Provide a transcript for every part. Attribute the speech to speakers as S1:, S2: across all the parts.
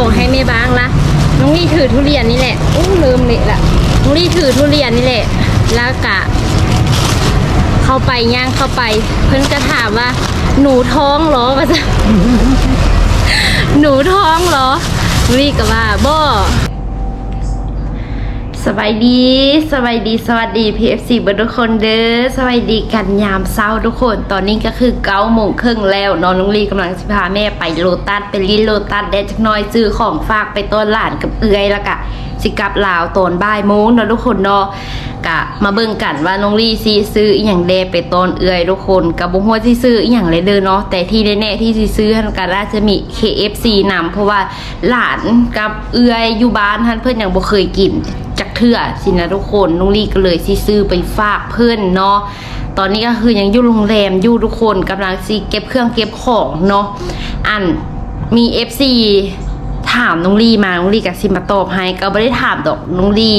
S1: ของให้แม่บ้างละน้องลี่ถือทุเรียนนี่แหละอู้ลืมเลยละน้องลี่ถือทุเรียนนี่แหละแล้วกะ เข้าไปย่างเข้าไป เพื่อนก็ถามว่า หนูท้องเหรอว่าจะหนูท้องเหรอน้องลี่ก็ว่าบ่ สบายดีสบายดีสวัสดี PFC บทุกคนเด้อสบายดีกันยามเช้าทุกคน ตอนนี้ก็คือเก้าโมงครึ่งแล้วน้องลุงลีกำลังจะพาแม่ไปโลตัสไปลินโลตัสแดดจักน้อยซื้อของฝากไปต้นหลานกับเอื้อยแล้วกะสิกลับลาวตอนบ่ายโมงเนาะทุกคนเนาะกะมาเบิ่งกันว่าน้องลีซีซื้ออหย่างแดไปต้นเอื้อยทุกคนกับบุหัวที่ซื้ออหย่างเลยเด้อเนาะแต่ที่แน่ๆที่สิซื้อท่านก็น่าจะมี KFC นำเพราะว่าหลานกับเอื้อยอยู่บ้านท่านเพื่อนอยังบ่เคยกิน จักเทื่อสินะทุกคนนุ้งลี่ก็เลยสิซื้อไปฝากเพื่อนเนาะตอนนี้ก็คือยังอยู่โรงแรมอยู่ทุกคนกำลังสิเก็บเครื่องเก็บของเนาะอันมี FC ถามน้องลี่มาน้องลี่กับซิมาตอบให้ก็ไม่ได้ถามดอกน้องลี่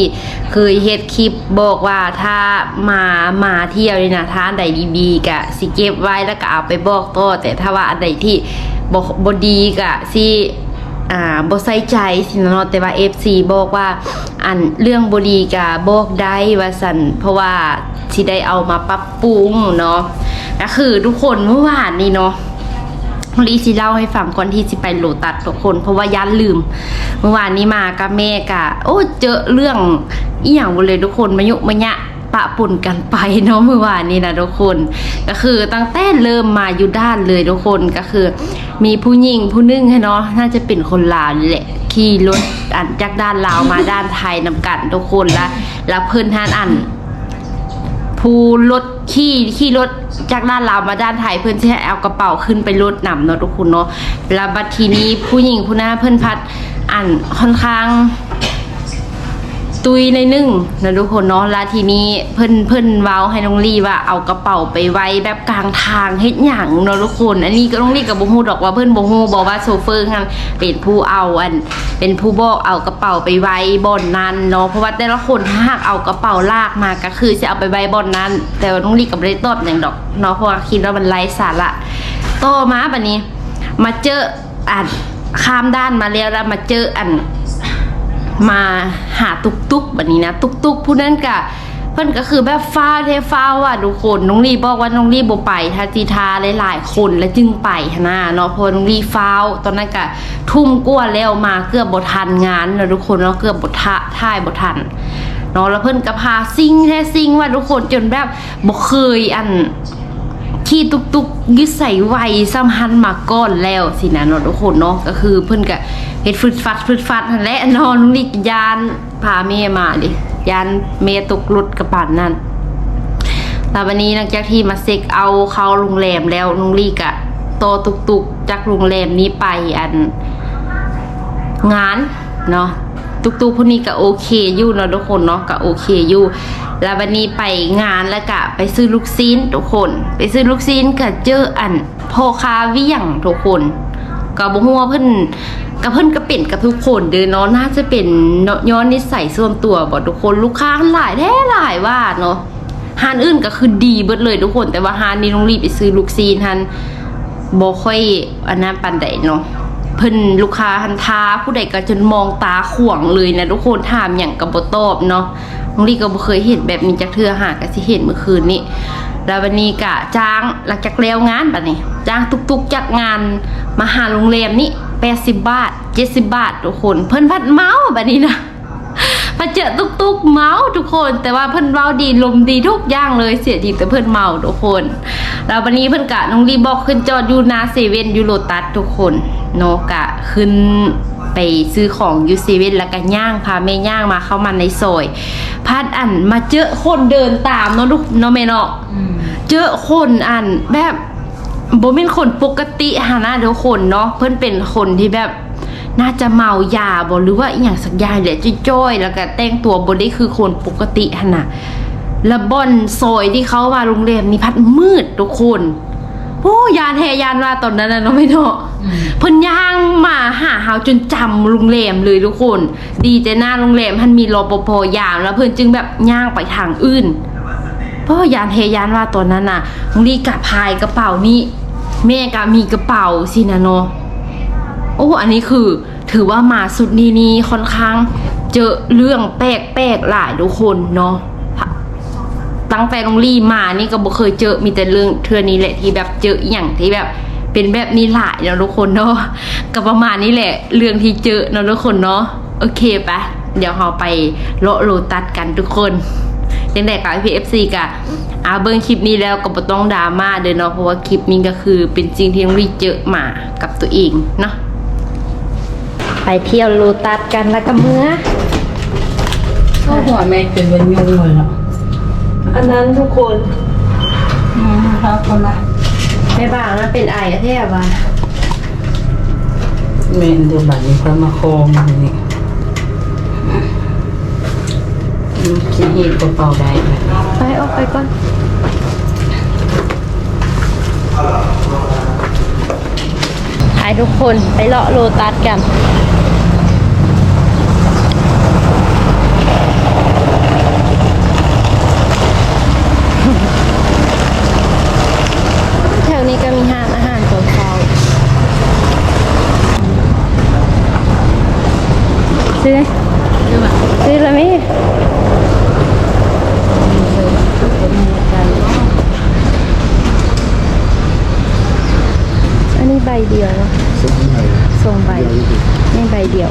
S1: เคยเฮ็ดคลิปบอกว่าถ้ามามาเที่ยวนี่นะถ้าอันใดดีๆกะสิเก็บไว้แล้วก็เอาไปบอกต่อแต่ถ้าว่าอันใดที่บ่บ่ดีกะสิ อ่าบ่ใส่ใจสินะเนาะแต่ว่า FC บอกว่าอันเรื่องบดีกะบอกได้ว่าสันเพราะว่าสิได้เอามาปรับปรุงเนาะก็คือทุกคนเมื่อวานนี้เนาะลีสิเล่าให้ฟังก่อนที่สิไปโลตัสทุกคน เพราะว่ายันลืม เมื่อวานนี้มากับแม่กะ โอ้เจอเรื่องอีหยังบ่เลยทุกคนมายุมายะ ปะปุ่นกันไปเนาะเมื่อวานนี้นะทุกคน ก็คือตั้งแต่เริ่มมาอยู่ด้านเลยทุกคนก็คือ มีผู้หญิงผู้หนึ่งให้เนาะน่าจะเป็นคนลาวนี่แหละขี่รถอันจากด้านลาวมาด้านไทยนำกันทุกคนแล้วแล้วเพิ่นท่านอัน ผู้รถขี่ขี่รถจากด้านลาวมาด้านไทยเพื่อนที่ให้เอากระเป๋าขึ้นไปรถนำเนาะทุกคนเนาะแล้วบัดทีนี้ผู้หญิงผู้หน้าเพื่อนพัดอันค่อนข้าง ตุยในหนึ่งนะทุกคนเนาะแล้วทีนี้เพิ่นเพิ่นเว้าให้น้องลี่ว่าเอากระเป๋าไปไว้แบบกลางทางเฮ็ดหยังเนาะทุกคน อันนี้ก็น้องลี่กับบ่ฮู้ดอกว่าเพิ่นบ่ฮู้บอกว่าโซเฟอร์งั้นเป็นผู้เอาอัน เป็นผู้บอกเอากระเป๋าไปไว้บ่อนนั้นเนาะเพราะว่าแต่ละคนถ้าหากเอากระเป๋าลากมาก็คือจะเอาไปไว้บ่อนนั้น แต่ว่าน้องลี่ก็บ่ได้ตอบหยังดอกเนาะเพราะว่าคิดว่ามันไร้สาระต่อมาบัดนี้ มาเจออันข้ามด้านมาแล้วแล้วมาเจออัน มาหาตุกตุกแบบนี้นะ ตุกตุกผู้นั้นกะเพิ่นก็คือแบบฟ้าเทฟ้าว่ะทุกคนน้องลีบอกว่าน้องลีบไปทาจีทาหลายๆ คนแล้วจึงไปหนะเนาะเพอน้องลีฟ้าวตอนนั้นกะทุ่มกลัวแล้วมาเกือบบ่ทันงานเนาะทุกคนเนาะเกือบบ่ทะท่ายบ่ทันเนาะแล้วเพิ่นก็พาซิ่งแท้ซิ่งว่าทุกคนจนแบบบ่เคยอัน ขี่ตุกตุกยึดใส่ไวซ้ำหันมาก่อนแล้วสินะเนาะทุกคนเนาะก็คือเพิ่อนก็เฮ็ดฟึดฟัดฟึดฟัดนั่นและนอนนี่ยานพาแม่มาดิยานเมตกรถกระปานนั่นแล้ววันนี้หลังจากที่มาเซ็กเอาเข้าโรงแรมแล้วนุงลี่กะโตตุกตุกจากโรงแรมนี้ไปอัน งานเนาะ ตุกตุกพวกนี้ก็โอเคอยู่เนาะทุกคนเนาะก็โอเคอยู่แล้ววันนี้ไปงานแล้วก็ไปซื้อลูกซีนทุกคน ไปซื้อลูกซีนก็เจออันโพคาวียงทุกคนก็บ่ฮู้ว่าเพิ่นกับเพิ่นก็เป็นกับทุกคนเด้อเนาะน่าจะเป็นเนาะย้อนนิสัยส่วนตัวบ่ทุกคนลูกค้าหลายแท้หลายว่าเนาะฮานอื่นก็คือดีเบิดเลยทุกคนแต่ว่าฮานนี้ต้องรีบไปซื้อลูกซีนทันบ่ค่อยอันนั้นปานใดเนาะ เพิ่นลูกค้าหันท้าผู้ใดก็จนมองตาขวงเลยนะทุกคนถามอย่างกับบตอบเนาะน้องลี่ก็บ่เคยเห็นแบบนี้จากเทื่อหาก็สิเห็นเมื่อคืนนี้แล้ววันนี้กะจ้างหลังจากแล้วงานบัดนี้จ้างตุกๆจากงานมาหาโรงแรมนี่80บาทเจ็ดสิบาททุกคน เพิ่นพัดเมาแบบนี้นะ มาเจอตุกตุกเมาทุกคน แต่ว่าเพื่อนเมาดีลมดีทุกอย่างเลยเสียดีแต่เพื่อนเมาทุกคนแล้ววันนี้เพื่อนกะน้องรีบอกขึ้นจอดอยู่หนาเซเว่นยูโรตัสทุกคนโนกะขึ้นไปซื้อของยูเซเว่นแล้วก็ย่างพาแม่ย่างมาเข้ามาในซอยพัดอันมาเจอคนเดินตามเนาะลูกเนาะแม่เนาะเจอคนอันแบบบ่เป็นคนปกติหาหน้าทุกคนเนาะเพื่อนเป็นคนที่แบบ น่าจะเมายาบ่หรือว่าอหย่างสักอย่างแหละจ้อยๆแล้วก็แต่งตัวบ่ได้คือคนปกติหั่นน่ะแล้วบ่อนซอยที่เขามาโรงแรมนี่พัดมืดทุกคนโอ้ยานแฮยานว่าตอนนั้นน่ะเนาะไม่เนาะเพิ่นย่างมาหาเฮาจนจำโรงแรมเลยทุกคน ดีแต่หน้าโรงแรมมันมีรปภยามแล้วเพิ่นจึงแบบย่างไปทางอื่นเพราะว่ายานเฮยานว่าตอนนั้นน่ะน้องลีกะพายกระเป๋านี่แม่กะมีกระเป๋าสินะเนาะ อ้อันนี้คือถือว่ามาสุดนี้นี่ค่อนข้างเจอเรื่องแปลกๆหลายทุกคนเนาะตั้งแต่น้องลี่มานี่ก็บ่เคยเจอมีแต่เรื่องเทื่อนี้แหละที่แบบเจออย่างที่แบบเป็นแบบนี้หลายเนาะทุกคนเนาะก็ประมาณนี้แหละ เรื่องที่เจอเนาะทุกคนเนาะโอเคปะเดี๋ยวเราไปเลาะโลตัสกันทุกคนยังแต่กับพี่เอฟซีกะอาเบิ้งคลิปนี้แล้วก็บ่ต้องดราม่าเด้อเนาะเพราะว่าคลิปนี้ก็คือเป็นจริงที่น้องลี่เจอมากับตัวเองเนาะ ไปเที่ยวโลตัสกันแล้วก็เมื่อ
S2: ก็หัวแม่เป็นวันยุงเลยเนาะ
S1: อันนั้นทุกคน
S2: อืมครับคนละ
S1: แม่บ้านมันเป็นไอ้แท้ว่ะ
S2: เมนเดือบัตรนี้เพิ่มมาโคมอย่างนี้อืมคิดหีบกระเป๋าได้ไหม
S1: ไปออกไปก่อน ไปทุกคนไปเลาะโลตัสกันแถวนี้ก็มีห้างอาหารตัวเช้าซื้อ
S2: คือแบบ
S1: ซื้อไหม นนี้ใบเดียวเนอะ
S3: ส่งให้
S1: ส่งใบไม่ใบเดียว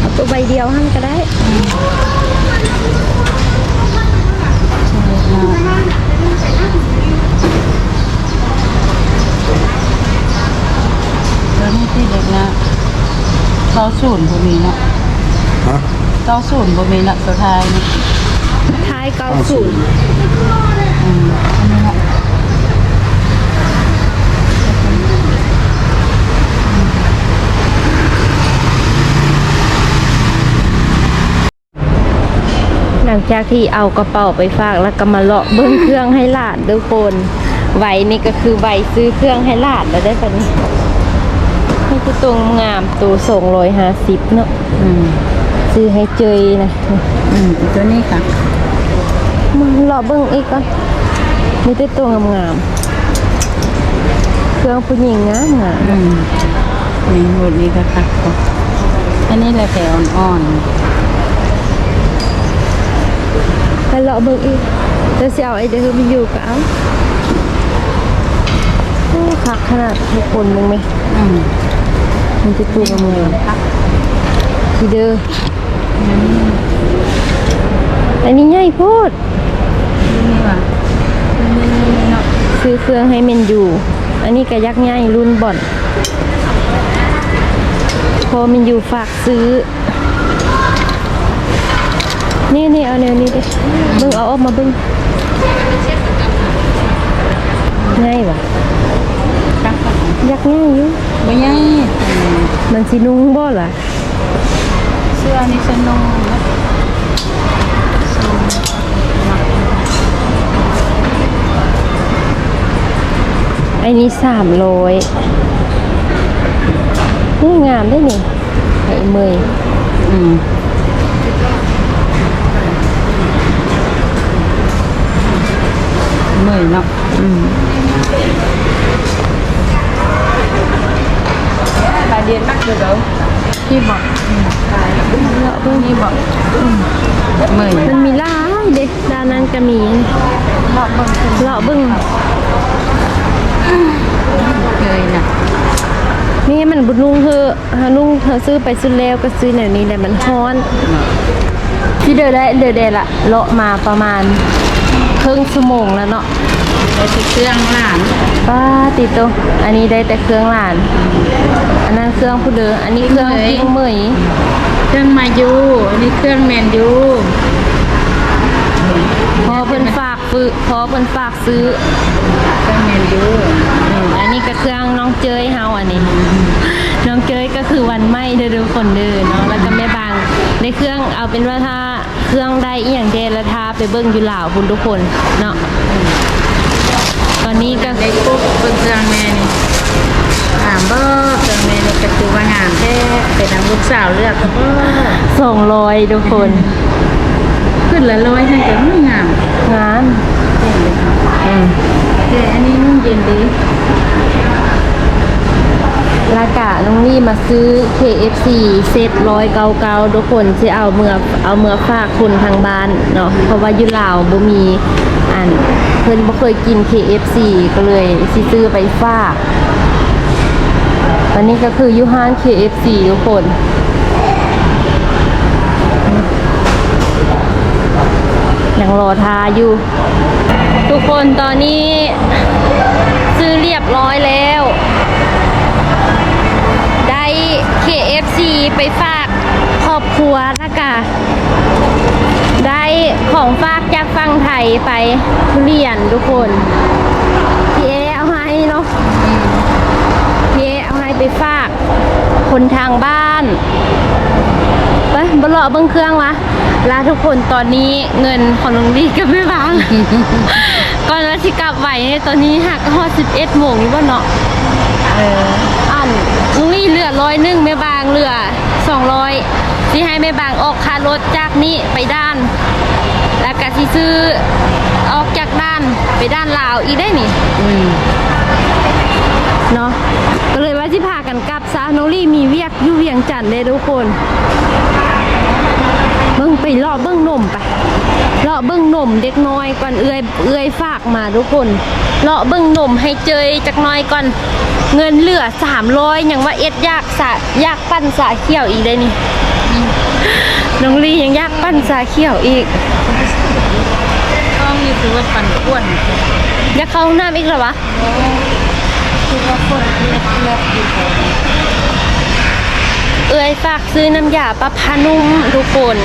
S1: เอาตัวใบเดียวหั่นก็ได้
S2: แล้วนี่ที่เด็กนะเก้าศูนย์บ่มีเนาะ
S3: ฮะ
S2: เก้าศูนย์บ่มีเนาะสุดท้ายนี่
S1: ท้ายเก้าศูนย์
S2: อืมอันนี้เนาะ
S1: หลั งจากที่เอากระเป๋าไปฝากแล้วก็มาเลาะเบิ้งเครื่องให้หลานทุกคนไว้นี่ก็คือใบซื้อเครื่องให้หลานแล้วได้ปะนี่นี่คือตรงงามตัวส่งร้อยห้าสิบเนาะ
S2: อืม
S1: ซื้อให้เจยนะ
S2: อืมตัวนี้ค่ะ
S1: มึงเลาะเบิ้งอีกก่อนมีแต่ตัวงามๆเครื่องผู้หญิงงามงาม
S2: อืมนี่หมดนี้ก็ค่ะอันนี้แหละแผลอ่อน
S1: ไปเลาะเบิ้งอีกจะเสียเอาไอเดียคือมันอยู่กับเอาโอ้คักขนาดทุกคนมึงไหม
S2: ๆอืม
S1: มันจะตัวงามๆทีเด้ออันนี้ใหญ่โพด
S2: นี่ว่ะนี่เนาะ
S1: ซื้อเครื่องให้เมนอยู่ อันนี้ก็ยักษ์ใหญ่รุ่นบ่อน พอเมนอยู่ฝากซื้อ นี่นี่เอาแนวนี้ดิเบิ่งเอาออกมาเบิ่งง่ายว่ะ
S2: ตักก่อน
S1: ยักษ์ง่ายอยู่
S2: บ่ใหญ่อืม
S1: มันสินุ่งบ่ล่ะ
S2: เสื้อนี่ฉันนุ่งนะ
S1: ไอ้นี้สามร้อยนี่งามได้นี่ไอ้เมย
S2: อืม มื่อยเนาะ
S1: อืม
S2: บาเดียนมากเลยเด้อพี่บอก
S1: เลาะเบิ่ง
S2: พี่บอกเมื่อย
S1: มันมีหลายเด็กด้านนั้นก็มี
S2: รอบเบิ่งขึ้น
S1: เลาะเบิ่ง
S2: เลยนะ
S1: นี่มันบุนุ่งเธอะฮานุ่งเธอซื้อไปซื้อแล้วก็ซื้อแนวนี้แหละมันฮ้อนพี่เดินได้เดินได้ละเลาะมาประมาณ ครึ่งชั่วโมงแล้วเนาะ
S2: ได้ที่เครื่องหลาน
S1: ป้าติดตัวอันนี้ได้แต่เครื่องหลาน อันนั้นเครื่องผู้เดินอันนี้เครื่องปิ้งเหมย
S2: เครื่องมายูอันนี้เครื่องแมนยู
S1: พอเพิ่นฝากซื้อพอเพิ่นฝากซื้อ
S2: เครื่องแมนยู
S1: อืมอันนี้ก็เครื่องน้องเจยเฮาอันนี้ น้องเจยก็คือวันไหม้เด้อทุกคนเด้อเนาะแล้วก็แม่บางในเครื่องเอาเป็นว่าถ้า เครื่องได้อีหยังเดแล้วถ้าไปเบิ่งอยู่ลาวคุณทุกคนเนาะตอนนี้ก็
S2: ได้ปุ๊บเบิ่งเครื่องแม่นี่ถามบ่เครื่องแม่นี่ก็คือว่างามแท้เป็นนางลูกสาวเลือกก็บ่
S1: สองร้อยทุกคน
S2: ขึ้นละร้อยให้ก็ไม่งาม
S1: งาม
S2: เห็นเลยค่ะ
S1: อืม
S2: แต่อันนี้นุ่มเย็นดี
S1: ลากะน้องลี่มาซื้อ KFC เซตร้อยเกาเกาทุกคนจะเอาเมือเอาเมือฝากคนทางบ้านเนาะเพราะว่าอยุลาวบ่มีอันเพิ่นบ่เคยกิน KFC ก็เลยสิซื้อไปฝากตอนนี้ก็คืออยูฮาน KFC ทุกคนยังรอทาอยู่ ทุกคนตอนนี้ซื้อเรียบร้อยแล้ว ไปฝากครอบครัวนะคะได้ของฝากจากฝั่งไทยไปทุเรียนทุกคนพี่เอเอาให้เนาะพี่เอเอาให้ไปฝากคนทางบ้านไปบลอเบิ้งเครื่องวะลาทุกคนตอนนี้เงินของลุงดีก็ไม่บางก่อนว่าสิกลับไหวเนี่ยตอนนี้หักฮอดสิบเอ็ดโมงนี่ว่าเนาะ
S2: เออ
S1: อันลุงลี่เหลือร้อยหนึ่งแม่บางเหลือ สองร้อยที่ให้แม่บางออกค่ารถจากนี่ไปด้าน แล้วก็ที่ซื้อออกจากด้านไปด้านลาวอีกได้นี่
S2: อืม
S1: เนาะก็เลยว่าที่พากันกลับซะน้องลี่มีเวียกอยู่เวียงจันทน์เลยทุกคนเบิ่งไปเลาะเบิ่งนมไปเลาะเบิ่งนมเด็กน้อยก่อนเอื้อยเอื้อยฝากมาทุกคนเลาะเบิ่งนมให้เจยจักน้อยก่อน เงินเหลือสามร้อยยังว่าเอ็ดยากสะยากปั้นสาเขียวอีกได้นี่น้องลี่ยังยากปั้นสาเขียวอีก
S2: ต้องมีถือว่าปันอ้วน
S1: อยากเข้าห้องน้ำอีกเหรอวะ
S2: คือว่าคนเล็กเล็กอยู่
S1: เอ้ยฝากซื้อน้ำยาปะพานุ่มทุกคน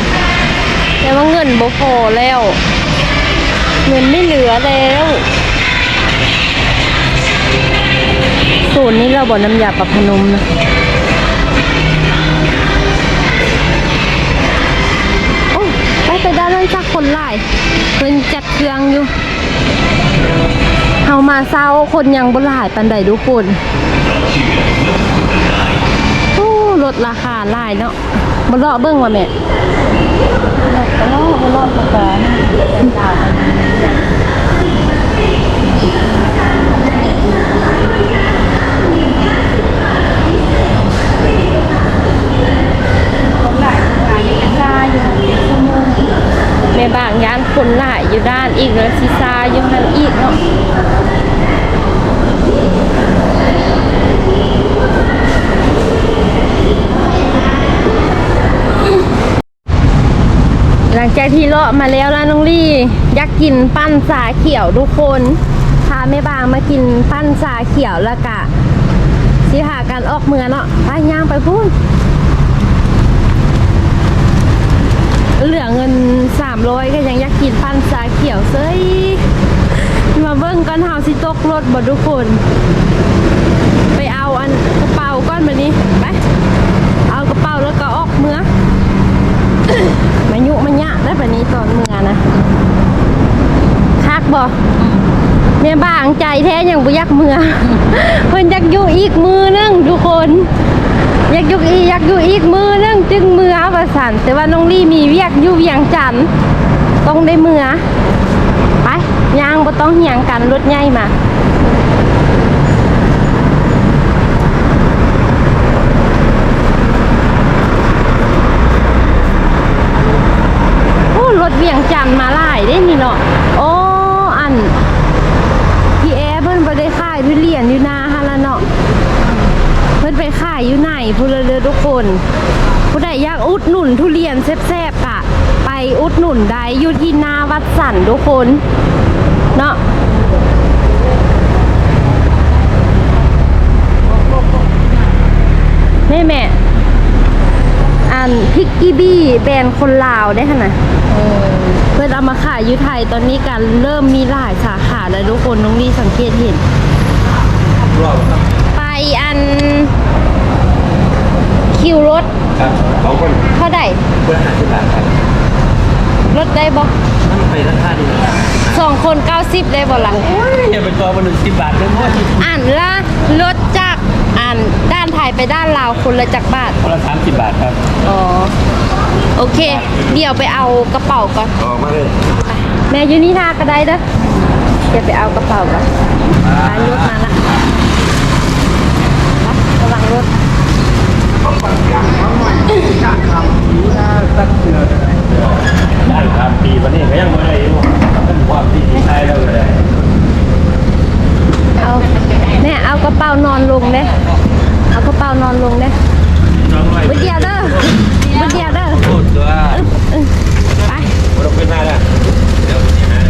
S1: แต่ว่าเงินบ่พอแล้ว เงินไม่เหลือแล้ว ศูนย์นี้เราบอกน้ำยาปะพนมนะโอ้ไปไปด้านนั้นสักคนไล่เพิ่นจัดเครื่องอยู่เฮามาเศร้าคนยังบ่หลายปันใดทุกคนโอ้ลดราคาหลายเนาะบ่เลาะเบิ่งว่าแม่
S2: ก็รอดรอดมาก่อนเป็นดาว
S1: แม่บางย่าน คนหลายอยู่ด้านอีกแล้วซิซาอยู่หันอีกเนาะหลังจากที่เลาะมาแล้วนะน้องลี่อยากกินปั้นสาเขียวทุกคนพาแม่บางมากินปั้นสาเขียวแล้วกะสิหากันออกเมืองเนาะไปย่างไปพูด เหลือเงินสามร้อยก็ยังอยากกินพันสาเขียวเซ้ยมาเบิ้งก้อนเฮาสิตกรถบ่ทุกคน ไปเอาอันกระเป๋าก้อนแบบนี้ไปเอากระเป๋าแล้วก็ออกเมือมายุมันยะได้แบบนี้ตอนเมือนะคักบ่แม่บางใจแท้ยังบ่ยากเมือเพิ่นยากอยู่อีกมือนึงทุกคน อยากอยู่อีอยากอยู่อีกมือนึงจึงมือประสันแต่ว่าน้องลี่มีเวียกอยู่เวียงจันต้องได้มือไปย่างบ่ต้องเหียงกันรถใหญ่มาโอ้รถเวียงจันมาหลายได้นี่เนาะ โอ้อัน พี่แอเพิ่นบ่ได้ขายทุเรียนอยู่นาฮะละเนาะ ไปขายอยู่ไหนพูดเลเด้อทุกคน ผู้ใดอยากอุดหนุนทุเรียนแซ่บๆกะ ไปอุดหนุนได้อยู่ที่หนาวัดสันทุกคน เนาะแม่แม่อันพิกกี้บี้แบรนด์คนลาวได้ขนาด
S2: เพื่
S1: อนเอามาขายอยู่ไทยตอนนี้กันเริ่มมีหลายสาขาแล้วทุกคนน้องนี่สังเกตเห็น
S3: รอบครับ
S1: อันคิวรถ
S3: ครับสองคน
S1: เท่าไหร่
S3: เพื่อหาที่บาทครับ
S1: รถได้บ่
S3: มันไปราคาดี
S1: สองคนเก้าสิบได้บ่ล่ะ
S3: โอ้ยอย่าไปจอมาหนึ่งสิบบาทเด้อพ่อที่
S1: อ่านละรถจากอ่านด้านไทยไปด้านลาวคนละจักบาท
S3: คนละสามสิบบาทครับ
S1: อ๋อโอเค เดี๋ยวไปเอากระเป๋าก่อน
S3: ออกมาเลย
S1: ไปแม่อยู่นี่ท่าก็ได้เด้อเดี๋ยวไปเอากระเป๋าก่อนไปรถมาละไประวังร
S2: รถ
S3: ได้ทำปีวันนี้ก็ยังไม่ได้อยู่เป็นความที่ใช้เราเลย
S1: เอาแม่เอากระเป๋านอนลงเด้เอากระเป๋านอนลงเด้
S3: น้องไว้
S1: บึดเดียวเด้อบึดเดียวเด้อ
S3: พูดตัว
S1: ไป
S3: เราขึ้นมาแล้วเดี๋ยวนี้นะ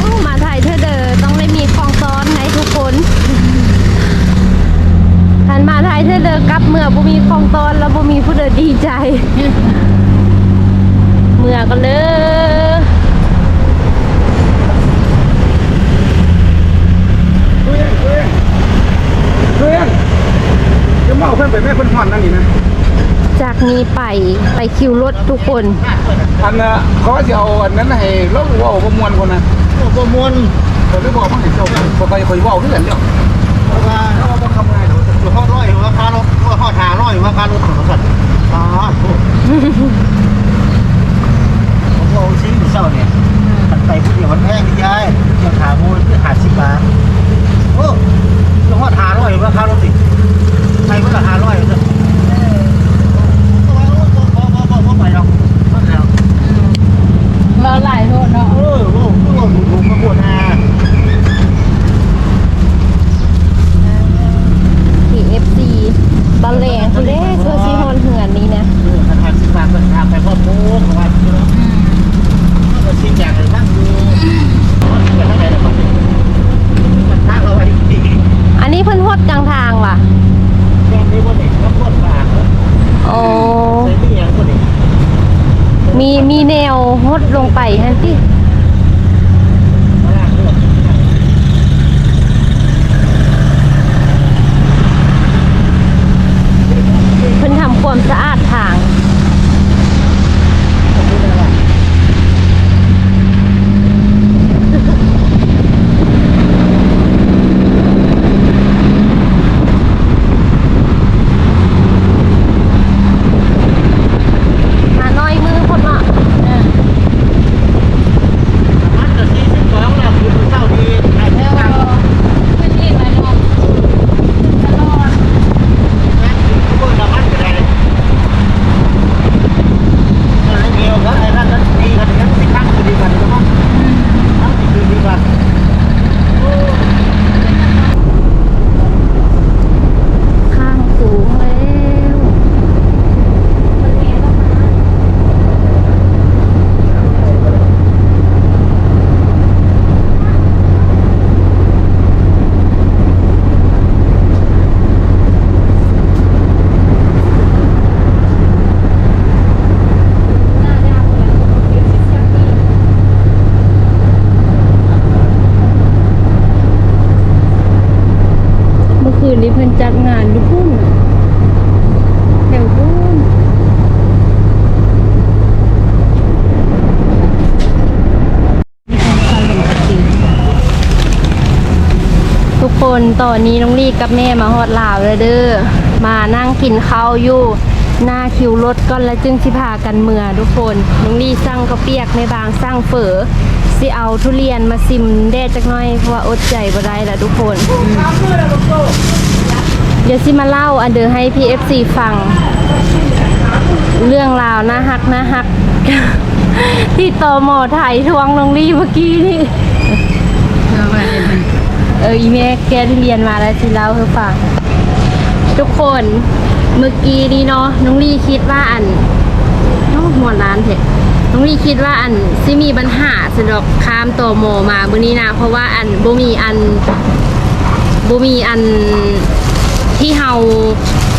S1: อู้มาถ่ายเธอเด้อต้องได้มีของซ้อนให้ทุกคนทันมาถ่ายเธอเด้อกลับเมื่อบ่มีของซ้อนแล้วบ่มีผู้เดินดีใจ เมื่อก็เลย
S4: เพื่อนเพื่อนเพื่อนจะมาเอาเพื่อนไปแม่เพื่อนหอนนั่นนี่นะ
S1: จากนี้ ไปไปคิวรถทุกคน
S4: อันน่ะเขาว่าจะเอาอันนั้นให้เล่าว่าประมวลคนนะ
S5: ประมวล
S4: ผมไม่บอกว่าให้เจ้าบอกไปคอยว่าเพื่อนเดียว
S5: ว่า
S4: เขาต้องทำไงเดี๋ยว
S5: อยู่ห้องร้อยว่าคารถว่าห้องหาร้อยว่าคารถของสัตว์อ๋อผมเอาชิ้นเศร้าเนี่ยมันไปผู้เดียวมันแพงที่ย้ายยังหามูลคือหาสิบบาทโอ้ยังห้องหาร้อยว่าคารถสิไปเมื่อหาร้อยสัตว์ไปหรอกแล้ว
S2: เราหลายโทษเนาะ
S5: เออโอ้โหหนุ่มมาบวชนา
S1: TFC ตอนแรงคือเด้เชื่อซีฮอนเหือนนี้นะ
S5: เออทางสิบบาทก็ทางไปพ่อโม้ของว่าก็ชี้แจงเลยนั่งดูมันทั้งไหนแล้วมันมันทางเราไว้ดี
S1: อันนี้เพิ่นฮดกลางทางว่ะ
S5: แม่ไม่ว่าเด็กรับรถปาก
S1: โอ้
S5: ใส่ที่ยังคนเด็ก
S1: มีมีแนวฮดลงไปฮันที่
S5: มาล่างด้วย
S1: เพิ่นทำความสะอาดทาง มาน้อยมือคนเนาะ
S5: มันจะชี้สิบสองแล้วคือเศร้าดีไอ้แม่ว่า
S2: เป็นที่ไหนเนาะตลอด
S5: แม่คือพวกน้ำมันก็ได้แล้วเดียวแล้วไอ้นั่นนั้นดีกันนั้นสิข้างคือดีกันใช่ไหมทั้งคือดีกัน
S1: ข้างสูงแล้วเมื่อคืนนี้เพิ่นจัดงานอยู่พุ่นน่ะแถวพุ่นทุกค นตอนนี้น้องลีกับแม่มาฮอดลาวแล้วเด้อมานั่งกินข้าวอยู่หน้าคิวรถก่อนแล้วจึงสิพากันเมื่อทุกคนน้องลีสั่งข้าเปียกในบางสั่งเฝอสิเอาทุเรียนมาซิมแดดจักหน่อยเพราะว่าอดใจบ่ได้ล้วทุกคน เดี๋ยวสิมาเล่าอันเดอร์ให้ PFC ฟัง เรื่องราวน่าฮักน่าฮัก ที่ตอหมอถ่ายทวงลงรีเมื่อกี้นี่
S2: เอ
S1: ออีเมแกที่เรียนมาแล้วสิเล่าให้ฟังทุกคนเมื่อกี้นี้เนาะน้องลี่คิดว่าอันเนาะหัวร้านเถอะน้องลี่คิดว่าอันซิมีปัญหาสำหรับข้ามตอหมมามื้อนี้นะเพราะว่าอันบ่มีอันบ่มีอันที่เฮา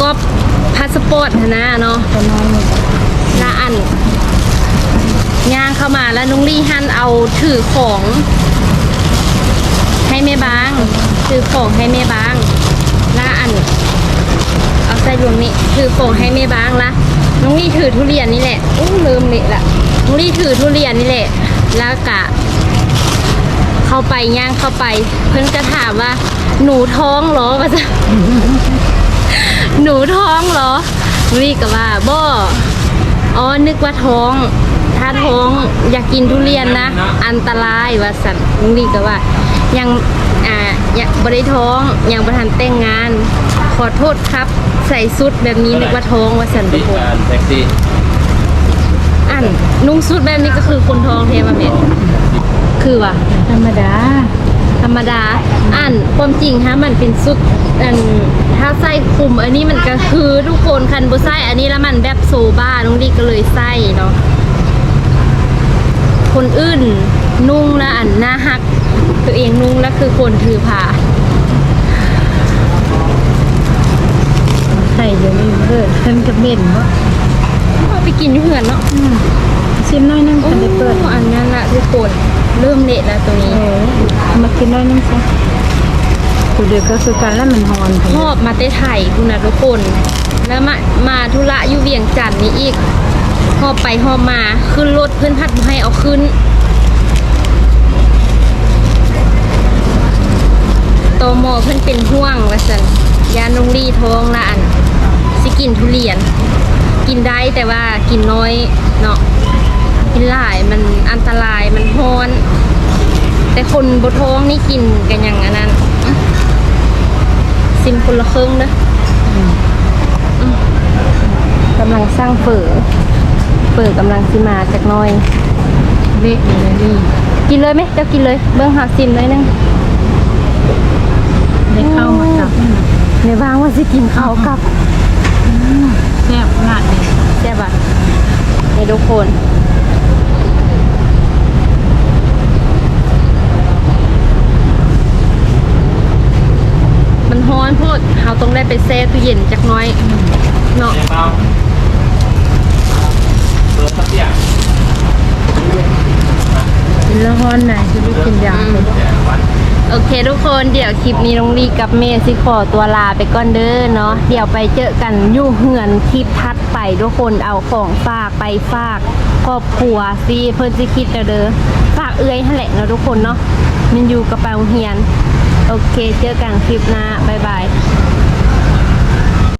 S1: ก๊อปพาสปอร์ตนะเนาะ
S2: ตัวน้อยหมด
S1: ละอันย่างเข้ามาแล้วนุ้งลี่หันเอาถือของ ให้แม่บางถือของให้แม่บางละอัน เอาใส่รวมนี่ถือของให้แม่บางละน้องลี่ถือทุเรียนนี่แหละอู้ลืมนี่ละน้องลี่ถือทุเรียนนี่แหละแล้วกะ เข้าไปย่างเข้าไป เพิ่นก็ถามว่า หนูท้องเหรอว่าจะหนูท้องเหรอรีก็ว่าบ่อ๋อนึกว่าท้อง ถ้าท้องอยากกินทุเรียนนะ อันตรายว่าสัตว์รีก็ว่า ยังอ่ายังบริท้องยังประทันแต่งงาน ขอโทษครับ ใส่สุดแบบนี้นึกว่าท้องว่าสันทุ
S3: ที่
S1: กคน
S3: งานแท็กซี่
S1: อันนุ่งสุดแบบนี้ก็คือคนท้องเทมาเป็นคือว่ะ
S2: ธรรมดา
S1: ธรรมดา อันความจริงฮะมันเป็นสุดอันถ้าใส่คลุมอันนี้มันก็คือทุกคนคันบุใส่อันนี้แล้วมันแบบโซบ้าน้องดีก็เลยใส่เนาะคนอื่นนุ่งแล้วอันหน้าหัก ตัวเองนุ่งแล้วคือคนถือผ้า
S2: ใส่อยู่นี่เบิดเพิ่นกับเม่นบ่
S1: เอาไปกินอยู่เหือนเนาะ
S2: ชิมหน้อยนึง
S1: โอ้
S2: เพิ่นได้เปิด
S1: อันนั้นละทุกคนเริ่มเละแล้วตัวนี้
S2: เออมากินหน้อยนึงสิกูเดือก็คือกันแล้วมันฮอน
S1: ชอบมาเต้ไทยคุณนะทุกคน แล้วมามาธุระอยู่เวียงจันทน์นี่อีกหอบไปหอบมาขึ้นรถเพื่อนพัดบ่ให้เอาขึ้นโตโมอเพื่อนเป็นห่วงว่าสันยานงรีท้องละอัน สิกิน ทุเรียน กินได้แต่ว่ากินน้อยเนาะกินหลายมันอันตรายมันฮ้อน แต่คนบท้องนี่กินกันอย่างอันนั้นซิมคนละครึ่งนะกำลังสร้างเฝอเฝอกำลังสิมาจากหน้อย
S2: เละอยู่เลยนี่
S1: กินเลยไหมเจ้ากินเลย เบิ้งหาซิมเลยนึง
S2: ได้เข้ามาจับนี่นะ
S1: ในบางว่าสิกินข้าวกับ
S2: แซ่บขนาดนี้
S1: ใช่ปะนี่ทุกคนมันฮ้อนโพดเราต้องได้ไปแช่ตู้เย็นจักหน้อยเนาะ
S3: เจ๊เมาเปิดสักอย่าง
S2: กินแล้วฮอนน่ะจะได้กินยาเลย
S3: แจกวัน
S1: โอเคทุกคนเดี๋ยวคลิปนี้น้องลีกับเมย์สิขอตัวลาไปก่อนเด้อเนาะเดี๋ยวไปเจอกันอยู่เหือนคลิปทัดไปทุกคนเอาของฝากไปฝากครอบครัวสิเพิ่นสิคิดเด้อฝากเอื้อยแหละเนาะทุกคนเนาะมันอยู่กระเป๋าเฮียน โอเคเจอกันคลิปหน้าบ๊ายบาย